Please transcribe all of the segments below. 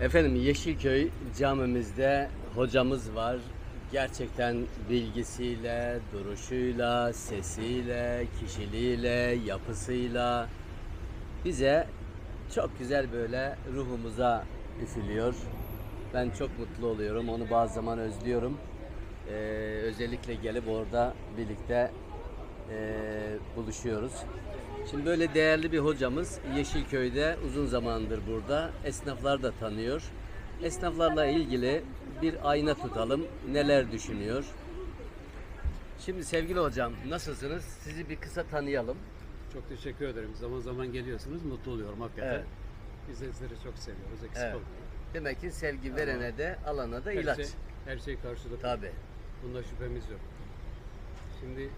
Efendim Yeşilköy camimizde hocamız var. Gerçekten bilgisiyle, duruşuyla, sesiyle, kişiliğiyle, yapısıyla bize çok güzel böyle ruhumuza üfülüyor. Ben çok mutlu oluyorum. Onu bazı zaman özlüyorum. Ee, özellikle gelip orada birlikte ee, buluşuyoruz. Şimdi böyle değerli bir hocamız Yeşilköy'de uzun zamandır burada. Esnaflar da tanıyor. Esnaflarla ilgili bir ayna tutalım. Neler düşünüyor? Şimdi sevgili hocam nasılsınız? Sizi bir kısa tanıyalım. Çok teşekkür ederim. Zaman zaman geliyorsunuz. Mutlu oluyorum hakikaten. Evet. Biz de sizleri çok seviyoruz. Eksik Evet. olmayın. Demek ki sevgi verene de alana da Her ilaç. Şey, her şey karşılıklı. Tabii. Bunda şüphemiz yok. Şimdi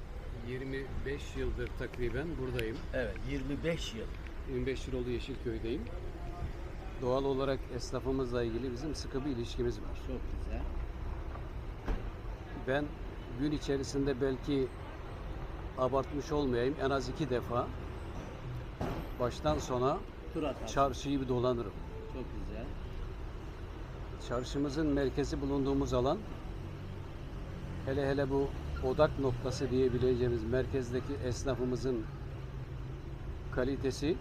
25 yıldır takriben buradayım. Evet 25 yıl. 25 yıl oldu Yeşilköy'deyim. Doğal olarak esnafımızla ilgili bizim sıkı bir ilişkimiz var. Çok güzel. Ben gün içerisinde belki abartmış olmayayım en az iki defa baştan sona Tur atar. çarşıyı bir dolanırım. Çok güzel. Çarşımızın merkezi bulunduğumuz alan hele hele bu odak noktası diyebileceğimiz merkezdeki esnafımızın kalitesi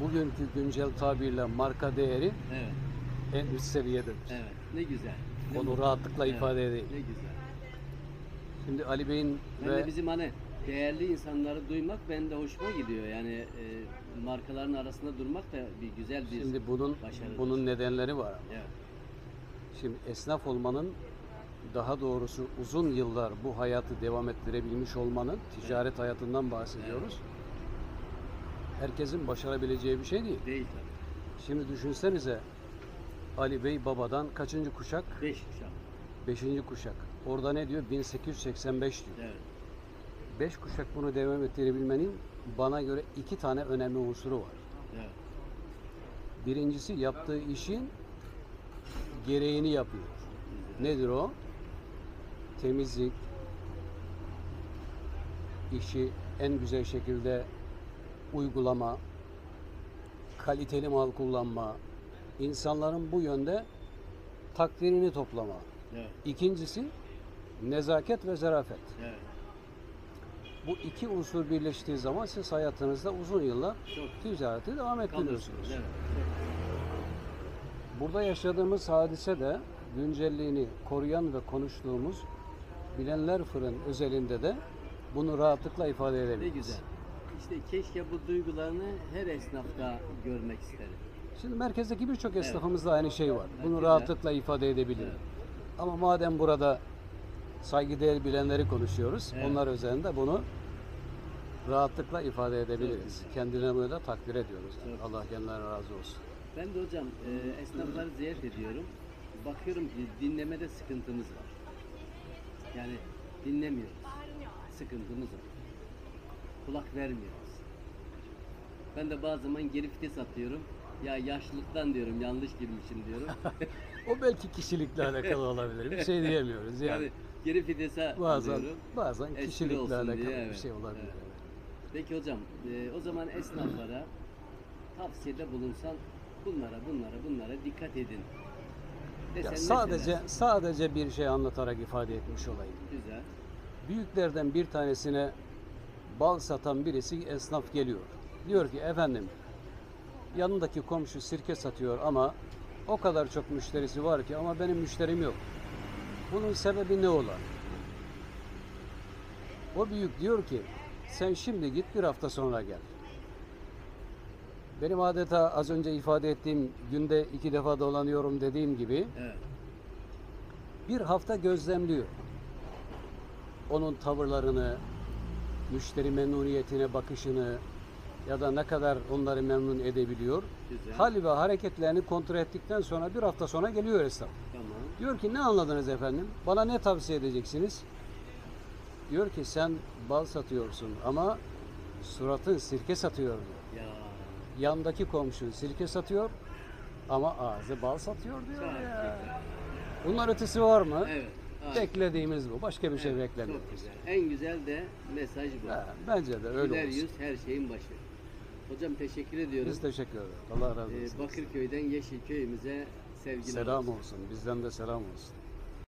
bugünkü güncel tabirle marka değeri Evet. en üst seviyededir. Evet. Ne güzel. Ne Onu mutlu. rahatlıkla Evet, ifade edeyim. Ne güzel. Şimdi Ali Bey'in Ben ve de bizim hani değerli insanları duymak benim de hoşuma gidiyor. Yani e, markaların arasında durmak da bir güzel bir şimdi bunun başarıdır. bunun nedenleri var. Evet. Şimdi esnaf olmanın daha doğrusu uzun yıllar bu hayatı devam ettirebilmiş olmanın ticaret hayatından bahsediyoruz. Herkesin başarabileceği bir şey değil. Değil tabii. Şimdi düşünsenize Ali Bey babadan kaçıncı kuşak? Beş kuşak. Beşinci kuşak. Orada ne diyor? 1885 diyor. Evet. Beş kuşak bunu devam ettirebilmenin bana göre iki tane önemli unsuru var. Evet. Birincisi yaptığı işin gereğini yapıyor. Nedir o? Temizlik, işi en güzel şekilde uygulama, kaliteli mal kullanma, insanların bu yönde takdirini toplama. Evet. İkincisi nezaket ve zarafet. Evet. Bu iki unsur birleştiği zaman siz hayatınızda uzun yıllar Çok ticareti devam ettiriyorsunuz. Evet. Burada yaşadığımız hadise de güncelliğini koruyan ve konuştuğumuz Bilenler Fırın özelinde de bunu rahatlıkla ifade Ne edebiliriz. güzel. İşte keşke bu duygularını her esnafta görmek isterim. Şimdi merkezdeki birçok esnafımızda aynı şey var. Bunu rahatlıkla ifade edebilirim. Evet. Ama madem burada saygıdeğer bilenleri konuşuyoruz, Evet. onlar üzerinde bunu rahatlıkla ifade edebiliriz. güzel. Kendilerini de takdir ediyoruz. Çok Allah kendilerine razı olsun. Ben de hocam e, esnafları ziyaret ediyorum. Bakıyorum ki dinlemede sıkıntımız var. Yani dinlemiyoruz. Sıkıntımız var. Kulak vermiyoruz. Ben de bazı zaman geri vites atıyorum. Ya yaşlılıktan diyorum yanlış girmişim diyorum. O belki kişilikle alakalı olabilir. Bir şey diyemiyoruz yani. yani geri vitese bazen alıyorum. bazen kişilikle alakalı diye, bir evet. şey olabilir. Evet. Peki hocam e, o zaman esnaflara tavsiyede bulunsan bunlara bunlara bunlara dikkat edin. Ya Desen sadece sadece bir şey anlatarak ifade etmiş olayım. Güzel. Büyüklerden bir tanesine bal satan birisi esnaf geliyor. Diyor ki efendim yanındaki komşu sirke satıyor ama o kadar çok müşterisi var ki ama benim müşterim yok. Bunun sebebi ne ola? O büyük diyor ki sen şimdi git bir hafta sonra gel. Benim adeta az önce ifade ettiğim günde iki defa dolanıyorum dediğim gibi Evet. bir hafta gözlemliyor. Onun tavırlarını, müşteri memnuniyetine bakışını ya da ne kadar onları memnun edebiliyor. Güzel. Hal ve hareketlerini kontrol ettikten sonra bir hafta sonra geliyor esnaf. Tamam. Diyor ki ne anladınız efendim? Bana ne tavsiye edeceksiniz? Diyor ki sen bal satıyorsun ama suratın sirke satıyor diyor. Ya. Yandaki komşun sirke satıyor ama ağzı bal satıyor diyor ya. Bunlar ötesi var mı? Evet. Beklediğimiz bu. Başka bir şey Evet, beklemiyoruz. Çok güzel. En güzel de mesaj bu. Ha, bence de öyle Güler olsun. yüz her şeyin başı. Hocam teşekkür ediyoruz. Biz teşekkür ederiz. Allah razı Ee, olsun. Bakırköy'den Yeşilköy'ümüze sevgiler. Selam olsun. Bizden de selam olsun.